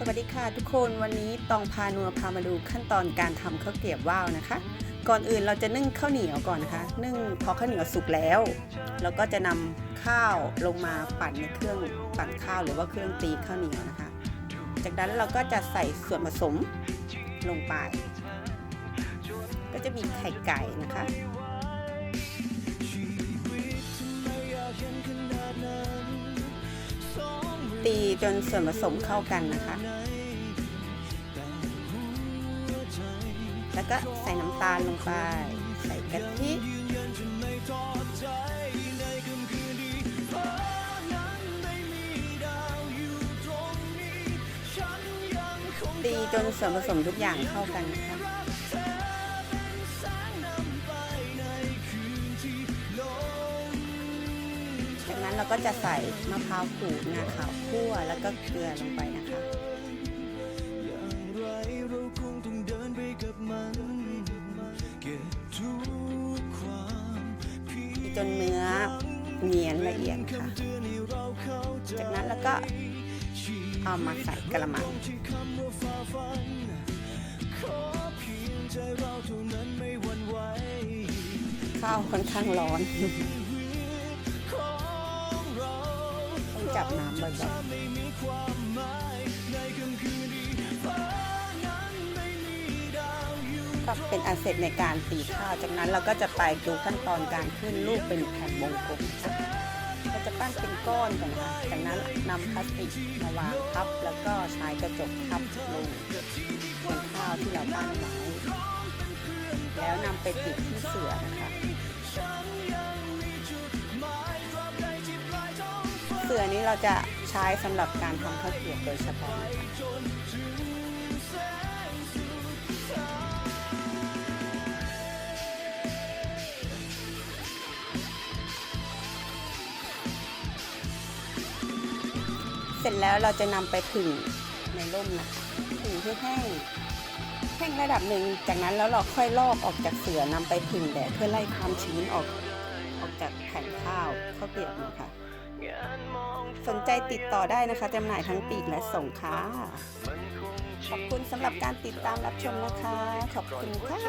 สวัสดีค่ะทุกคนวันนี้ตองพานัวพามาดูขั้นตอนการทำข้าวเกรียบว่าวนะคะ ก่อนอื่นเราจะนึ่งข้าวเหนียวก่อนนะคะ นึ่งพอข้าวเหนียวสุกแล้ว เราก็จะนำข้าวลงมาปั่นในเครื่องปั่นข้าวหรือว่าเครื่องตีข้าวเหนียวนะคะ จากนั้นเราก็จะใส่ส่วนผสมลงไป ก็จะมีไข่ไก่นะคะ ตีจนส่วนผสมเข้ากันนะคะ แล้วก็ใส่น้ำตาลลงไป ใส่กะทิตีจนส่วนผสมทุกอย่างเข้ากันนะคะ ก็จะใส่มะพร้าวขูดงาขาวคั่วแล้วก็เกลือลงไปนะคะจนเนื้อเนียนละเอียดค่ะ จากนั้นแล้วก็เอามาใส่กระมังข้าวค่อนข้างร้อน จับน้ำบ่อยๆก็เป็นอันเสร็จในการตีข้าว จากนั้นเราก็จะไปดูขั้นตอนการขึ้นรูปเป็นแผ่นวงกลมนะคะเราจะปั้นเป็นก้อนก่อนนะคะจากนั้นนำพลาสติกมาวางทับ แล้วก็ใช้กระจกทับลงบนข้าวที่เราปั้นไว้แล้วนำไปติดที่เสือนะคะ เสือนี้เราจะใช้สำหรับการทำข้าวเกรียบโดยเฉพาะนะคะเสร็จแล้วเราจะนำไปผึ่งในร่มนะคะผึ่งให้แห้งแห้งระดับหนึ่ง จากนั้นแล้วเราค่อยลอกออกจากเสือนำไปผึ่งแดดเพื่อไล่ความชื้นออกออกจากแผ่นข้าวข้าวเกรียบนะคะ สนใจติดต่อได้นะคะจำหน่ายทั้งปีกและส่งค่ะขอบคุณสำหรับการติดตามรับชมนะคะ ขอบคุณค่ะ